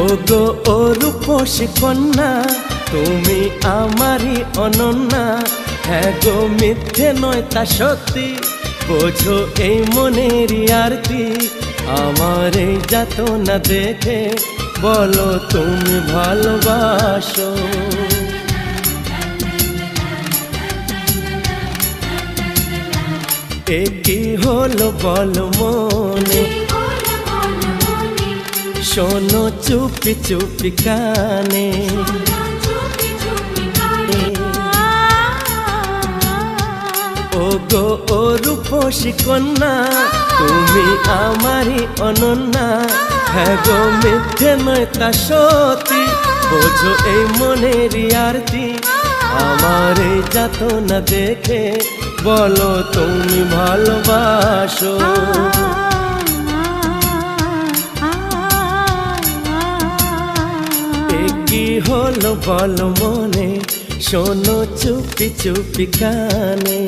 ও গো ও রূপসী কন্যা, তুমি আমারই অনন্যা। হ্যাঁ গো, মিথ্যে নয় তা সত্যি, বোঝো এই মনের আরতি। আমার এই যাত না দেখে বলো তুমি ভালোবাসো। এ কি হলো বল মনে? শোনো চুপি চুপি কানে। ও গো ও রূপসী কন্যা, তুমি আমারই অনন্যা। হ্যাঁ গো, মিথ্যে নয় তা সত্যি, বোঝো এই মনের আরতি আমার এই যাত না দেখে বলো তুমি ভালোবাসো। হলো বলো মনে শোনো চুপি চুপি কানে।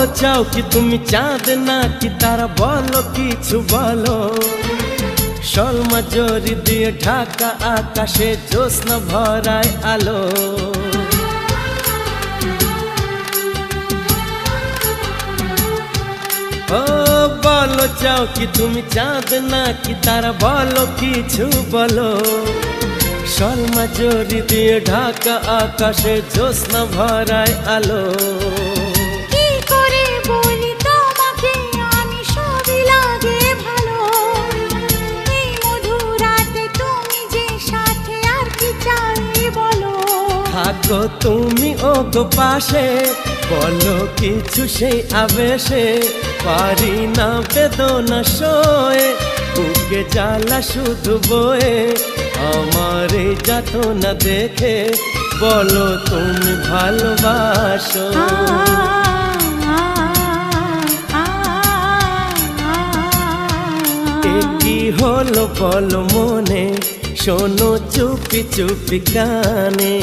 বলো, চাও কি তুমি চাঁদ না কি তারা বলো, কিছু বলো। সলমা জরি দিয়ে ঢাকা আকাশে জ্যোৎস্না ভরায় আলো। ও বলো, চাও কি তুমি চাঁদ না কি তারা বলো, কিছু বলো। সলমা জরি দিয়ে ঢাকা আকাশে জ্যোৎস্না ভরায় আলো। থাকো তুমি ও গো পাশে বলো কিছু সেই আবেশে পারি না বেদনা সয়ে বুকে জ্বালা শুধু বয়ে আমার যাত না দেখে বলো তুমি ভালোবাসো। কি হলো বলো মনে শোনো চুপি চুপি কানে।